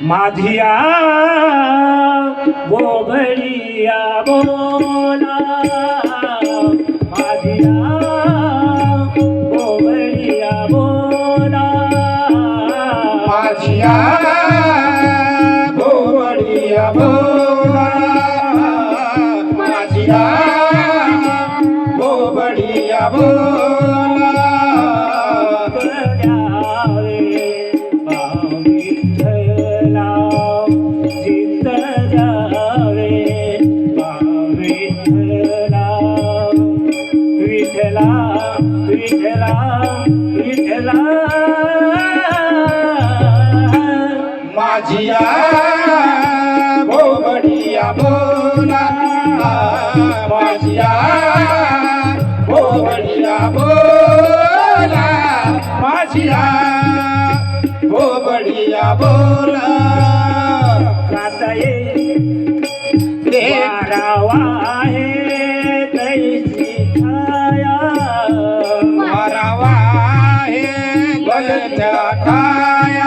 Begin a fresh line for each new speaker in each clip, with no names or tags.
माझिया बोबडिया बोला माझिया बोबडिया बोला
माझिया बोबडिया बोला माझिया बोबडिया बोला बोबडिया बोला. माझिया बोला. बोला.
गाता आहे तैसी छाया
मारावा हे गलत्या खाया.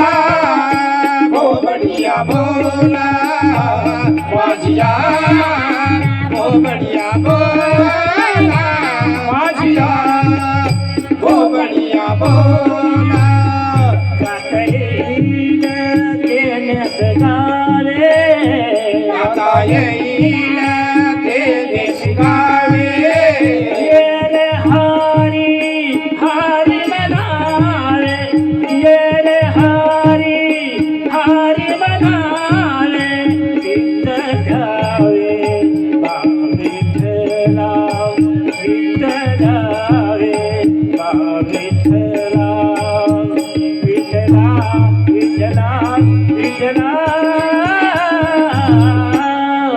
हो
माझिया बोबडिया बोला. माझिया हो बोबडिया बोला. माझिया हो बोबडिया बोला.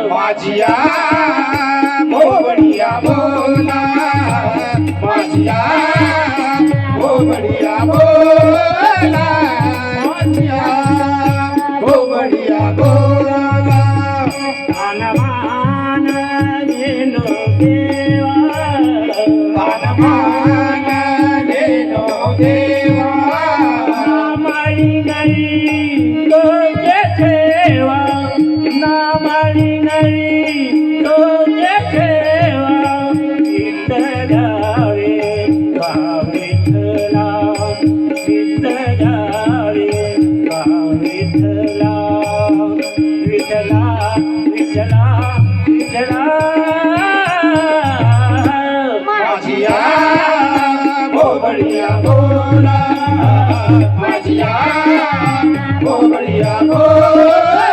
माझिया बोबडिया बोला माझिया बोबडिया बोला
नामाळी नाही ठेवा. नामाळी नाही लोके ठेवा चित्त द्यावे बा विठ्ठला
बोला माझिया बोबडिया बोला